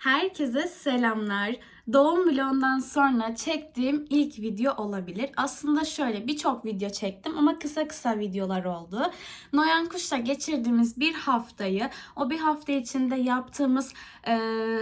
Herkese selamlar. Doğum vlogundan sonra çektiğim ilk video olabilir. Aslında şöyle birçok video çektim ama kısa kısa videolar oldu. Noyan Kuş'la geçirdiğimiz bir haftayı, o bir hafta içinde yaptığımız e,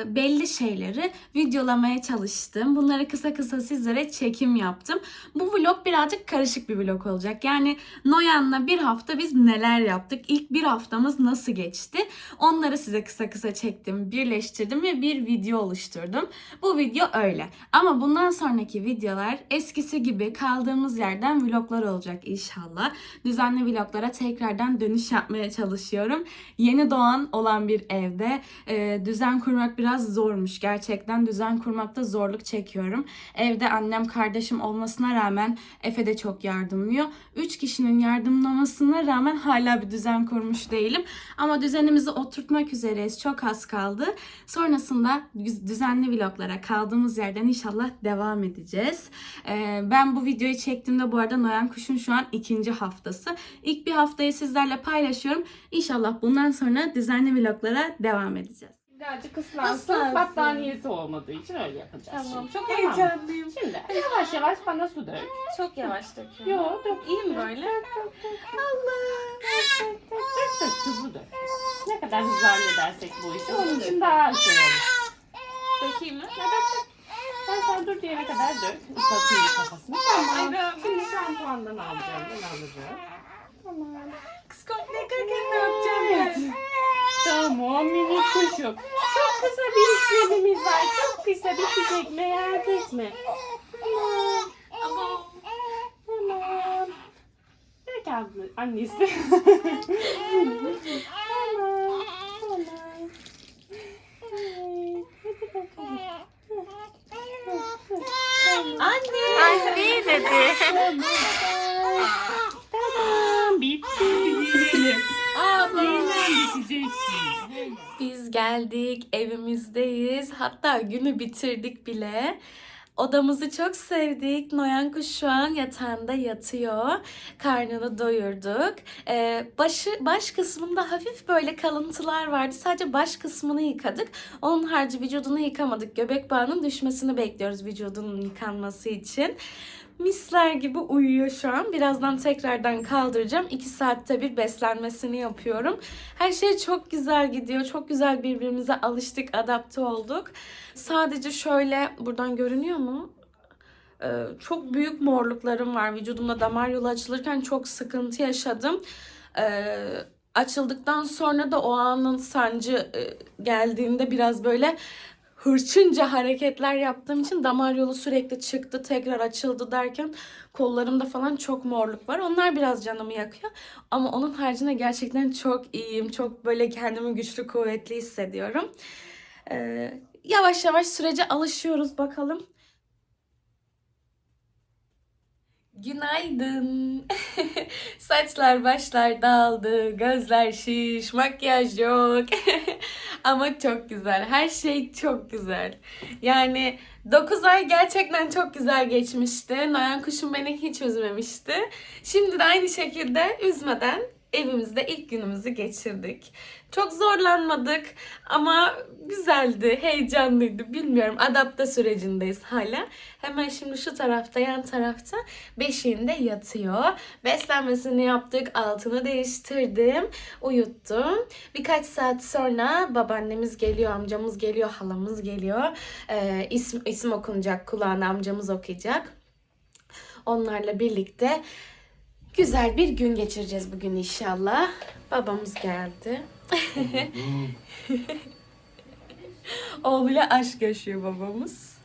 belli şeyleri videolamaya çalıştım. Bunları kısa kısa sizlere çekim yaptım. Bu vlog birazcık karışık bir vlog olacak. Yani Noyan'la bir hafta biz neler yaptık? İlk bir haftamız nasıl geçti? Onları size kısa kısa çektim, birleştirdim ve bir video oluşturdum. Bu video öyle. Ama bundan sonraki videolar eskisi gibi kaldığımız yerden vloglar olacak inşallah. Düzenli vloglara tekrardan dönüş yapmaya çalışıyorum. Yeni doğan olan bir evde e, düzen kurmak biraz zormuş. Gerçekten düzen kurmakta zorluk çekiyorum. Evde annem kardeşim olmasına rağmen Efe de çok yardımlıyor. Üç kişinin yardımlamasına rağmen hala bir düzen kurmuş değilim. Ama düzenimizi oturtmak üzereyiz. Çok az kaldı. Sonrasında düz- düzenli vloglara kaldığımız yerden inşallah devam edeceğiz. Ee, ben bu videoyu çektiğimde bu arada Noyan Kuş'un şu an ikinci haftası. İlk bir haftayı sizlerle paylaşıyorum. İnşallah bundan sonra düzenli vloglara devam edeceğiz. Birazcık ıslansın. Islansın. Battaniyesi olmadığı için öyle yapacağız. Tamam, şimdi. çok mı? heyecanlıyım. Şimdi yavaş yavaş bana su dök. Çok yavaş döküyorum. Yo dök. İyi mi böyle? Allah. Dök dök dök dök. Hızlı dök. Ne kadar hızlı halledersek bu işi onun için daha şey olur. Dökeyim mi? Ya dök. Ben sen dur diyene kadar dök. Islatayım kafasını. Tamam. Şimdi şampuandan alacağım. Ben alacağım. Tamam. Kız komple ne yapacağım yani? Tamam minik kuşum. Çok kısa bir işlemimiz var. Çok kısa bitecek merak etme. Tamam. Ama Tamam. Peki abla, annesi. tamam. Tamam. Evet, hadi bakalım. Anne. Anne dedi. Tamam, bitti. Hemen bitecek şimdi. Biz geldik, evimizdeyiz. Hatta günü bitirdik bile. Odamızı çok sevdik. Noyan kuş şu an yatağında yatıyor. Karnını doyurduk. Ee, başı, baş kısmında hafif böyle kalıntılar vardı. Sadece baş kısmını yıkadık. Onun harici vücudunu yıkamadık. Göbek bağının düşmesini bekliyoruz vücudunun yıkanması için. Misler gibi uyuyor şu an. Birazdan tekrardan kaldıracağım. 2 saatte bir beslenmesini yapıyorum. Her şey çok güzel gidiyor. Çok güzel birbirimize alıştık, adapte olduk. Sadece şöyle buradan görünüyor mu? Ee, çok büyük morluklarım var. Vücudumda damar yolu açılırken çok sıkıntı yaşadım. Ee, açıldıktan sonra da o anın sancı e, geldiğinde biraz böyle hırçınca hareketler yaptığım için damar yolu sürekli çıktı, tekrar açıldı derken kollarımda falan çok morluk var. Onlar biraz canımı yakıyor. Ama onun haricinde gerçekten çok iyiyim. Çok böyle kendimi güçlü, kuvvetli hissediyorum. Ee, yavaş yavaş sürece alışıyoruz bakalım. Günaydın. Saçlar başlar dağıldı, gözler şiş, makyaj yok. Ama çok güzel. Her şey çok güzel. Yani 9 ay gerçekten çok güzel geçmişti. Noyan kuşum beni hiç üzmemişti. Şimdi de aynı şekilde üzmeden evimizde ilk günümüzü geçirdik. Çok zorlanmadık ama güzeldi, heyecanlıydı. Bilmiyorum adapte sürecindeyiz hala. Hemen şimdi şu tarafta, yan tarafta beşiğinde yatıyor. Beslenmesini yaptık, altını değiştirdim, uyuttum. Birkaç saat sonra babaannemiz geliyor, amcamız geliyor, halamız geliyor. Ee, isim, isim okunacak, kulağına amcamız okuyacak. Onlarla birlikte güzel bir gün geçireceğiz bugün inşallah. Babamız geldi. Oğluyla aşk yaşıyor babamız.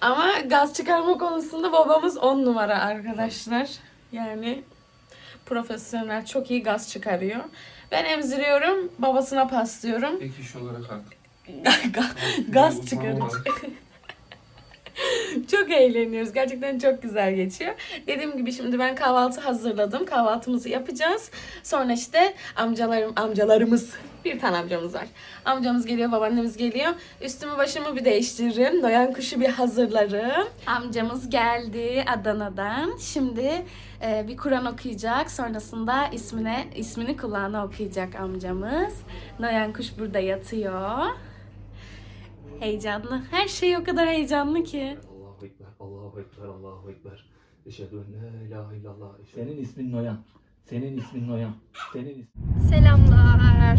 Ama gaz çıkarma konusunda babamız on numara arkadaşlar. Yani profesyonel çok iyi gaz çıkarıyor. Ben emziriyorum, babasına paslıyorum. Ek iş olarak artık. gaz Uzman çıkarıyor. çok eğleniyoruz. Gerçekten çok güzel geçiyor. Dediğim gibi şimdi ben kahvaltı hazırladım. Kahvaltımızı yapacağız. Sonra işte amcalarım, amcalarımız, bir tane amcamız var. Amcamız geliyor, babaannemiz geliyor. Üstümü başımı bir değiştiririm. Doyan kuşu bir hazırlarım. Amcamız geldi Adana'dan. Şimdi e, bir Kur'an okuyacak. Sonrasında ismine ismini kulağına okuyacak amcamız. Noyan kuş burada yatıyor. Heyecanlı. Her şey o kadar heyecanlı ki. Allahu Ekber, Allahu Ekber. Eşhedü en la ilahe illallah. Senin ismin Noyan. Senin ismin Noyan. Senin ismin... Selamlar.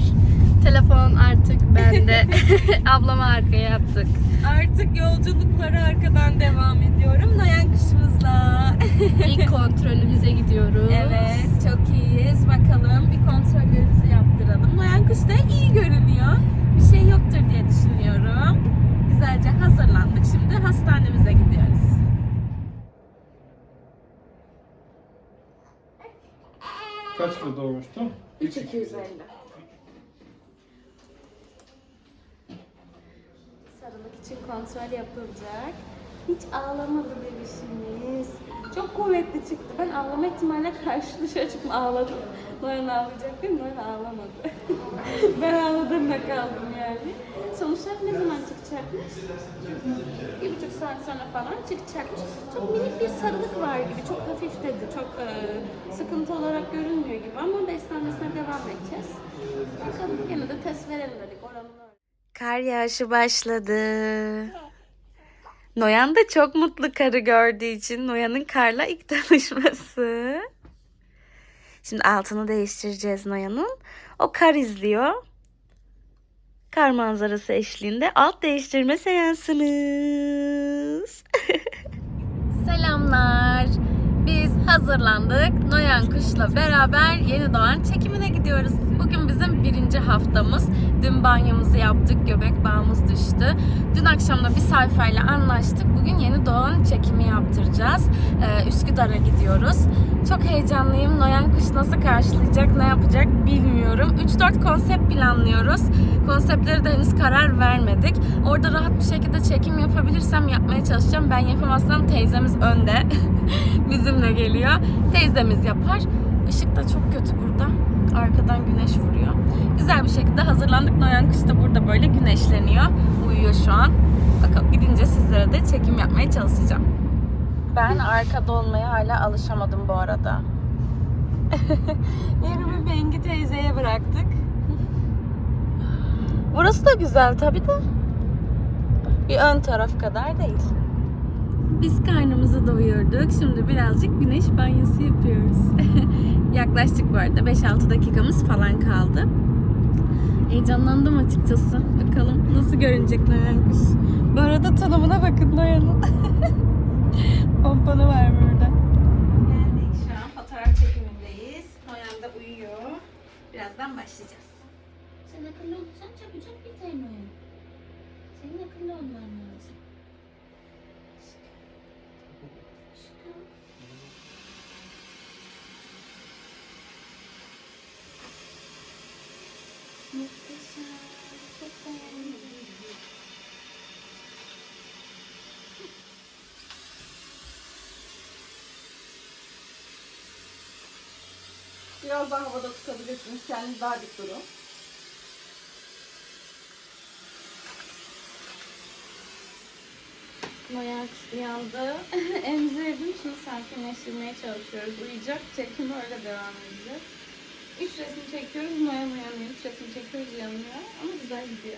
Telefon artık bende. Ablamı arkaya attık. Artık yolculuklara arkadan devam ediyorum. Noyan kuşumuzla. İlk kontrolümüze gidiyoruz. Evet, çok iyiyiz. Bakalım bir kontrollerimizi yaptıralım. Noyan kuş da iyi görünüyor. Bir şey yoktur diye düşünüyorum. Güzelce hazırlandık. Şimdi hastanemize gidiyoruz. Kaç kilo doğmuştu? 3250. Sarılık için kontrol yapılacak. Hiç ağlamadı bebişimiz. Çok kuvvetli çıktı. Ben ağlama ihtimaline karşı dışarı çıktım ağladım. Noyan ağlayacak değil mi? Noyan ağlamadı. ben ağladığımda kaldım yani. Sonuçlar ne zaman çıkacakmış? Bir buçuk saat sonra falan çıkacakmış. Çok minik bir sarılık var gibi. Çok hafif dedi. Çok e, sıkıntı olarak görünmüyor gibi ama beslenmesine devam edeceğiz. Bakalım gene de test verelim dedik. Oranını Kar yağışı başladı. Noyan da çok mutlu karı gördüğü için Noyan'ın karla ilk tanışması. Şimdi altını değiştireceğiz Noyan'ın. O kar izliyor. Kar manzarası eşliğinde alt değiştirme seansımız. Selamlar. Biz hazırlandık. Noyan Kuş'la beraber yeni doğan çekimine gidiyoruz. Bugün bizim birinci haftamız. Dün banyomuzu yaptık. Göbek bağımız düştü. Dün akşam da bir sayfayla anlaştık. Bugün yeni doğan çekimi yaptıracağız. Ee, Üsküdar'a gidiyoruz. Çok heyecanlıyım. Noyan Kuş nasıl karşılayacak, ne yapacak bilmiyorum. 3-4 konsept planlıyoruz. Konseptleri de henüz karar vermedik. Orada rahat bir şekilde çekim yapabilirsem yapmaya çalışacağım. Ben yapamazsam teyzemiz önde. Bizimle geliyor. Teyzemiz yapar. Işık da çok kötü burada. Arkadan güneş vuruyor. Güzel bir şekilde hazırlandık. Noyan Kuş da burada böyle güneşleniyor. Uyuyor şu an. Bakalım gidince sizlere de çekim yapmaya çalışacağım. Ben arkada olmaya hala alışamadım bu arada. Yerimi Bengi teyzeye bıraktık. Burası da güzel tabi de. Bir ön taraf kadar değil. Biz karnımızı doyurduk. Şimdi birazcık güneş banyosu yapıyoruz. Yaklaştık bu arada. 5-6 dakikamız falan kaldı. Heyecanlandım açıkçası. Bakalım nasıl görünecek Noyan kuş. Bu arada tanımına bakın Noyan'ın. Pomponu var burada. Geldik şu an fotoğraf çekimindeyiz. Noyan da uyuyor. Birazdan başlayacağız. Sen akıllı olursan çabucak biter Noyan. Senin akıllı olman lazım. Biraz daha havada tutabilirsiniz. Kendiniz daha dik durun. Noyan uyandı. Emzirdim. Şimdi sakinleştirmeye çalışıyoruz. Uyuyacak. Çekime öyle devam edeceğiz. Üç resim çekiyoruz. Noyan uyanıyor. Üç resim çekiyoruz uyanıyor. Ama güzel gidiyor.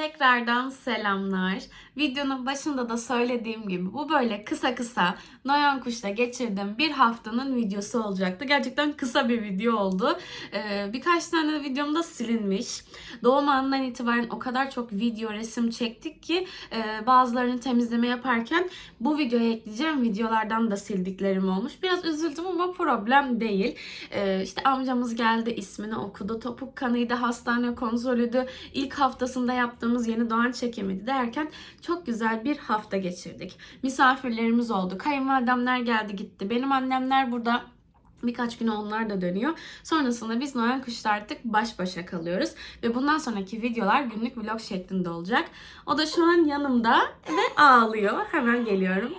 Tekrardan selamlar. Videonun başında da söylediğim gibi bu böyle kısa kısa Noyan Kuş'ta geçirdiğim bir haftanın videosu olacaktı. Gerçekten kısa bir video oldu. Ee, birkaç tane de videom da silinmiş. Doğum anından itibaren o kadar çok video, resim çektik ki e, bazılarını temizleme yaparken bu videoya ekleyeceğim videolardan da sildiklerim olmuş. Biraz üzüldüm ama problem değil. Ee, işte amcamız geldi, ismini okudu, topuk kanıydı, hastane kontrolüydü, ilk haftasında yaptığımız yeni doğan çekimiydi derken çok güzel bir hafta geçirdik. Misafirlerimiz oldu. Kayınvalidemler geldi gitti. Benim annemler burada Birkaç gün onlar da dönüyor. Sonrasında biz Noyan Kuş'ta artık baş başa kalıyoruz. Ve bundan sonraki videolar günlük vlog şeklinde olacak. O da şu an yanımda ve ağlıyor. Hemen geliyorum.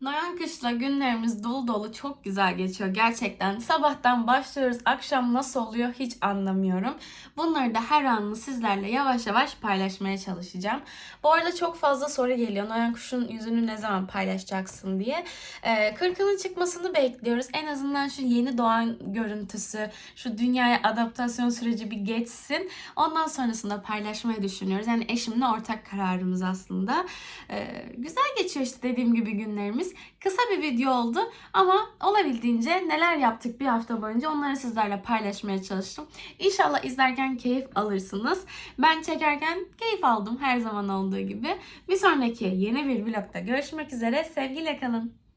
Noyan Kış'la günlerimiz dolu dolu çok güzel geçiyor gerçekten. Sabahtan başlıyoruz, akşam nasıl oluyor hiç anlamıyorum. Bunları da her anını sizlerle yavaş yavaş paylaşmaya çalışacağım. Bu arada çok fazla soru geliyor. Noyan Kuş'un yüzünü ne zaman paylaşacaksın diye. Ee, kırkının çıkmasını bekliyoruz. En azından şu yeni doğan görüntüsü, şu dünyaya adaptasyon süreci bir geçsin. Ondan sonrasında paylaşmayı düşünüyoruz. Yani eşimle ortak kararımız aslında. Ee, güzel geçiyor işte dediğim gibi günlerimiz. Kısa bir video oldu ama olabildiğince neler yaptık bir hafta boyunca onları sizlerle paylaşmaya çalıştım. İnşallah izlerken keyif alırsınız. Ben çekerken keyif aldım her zaman olduğu gibi. Bir sonraki yeni bir vlogda görüşmek üzere. Sevgiyle kalın.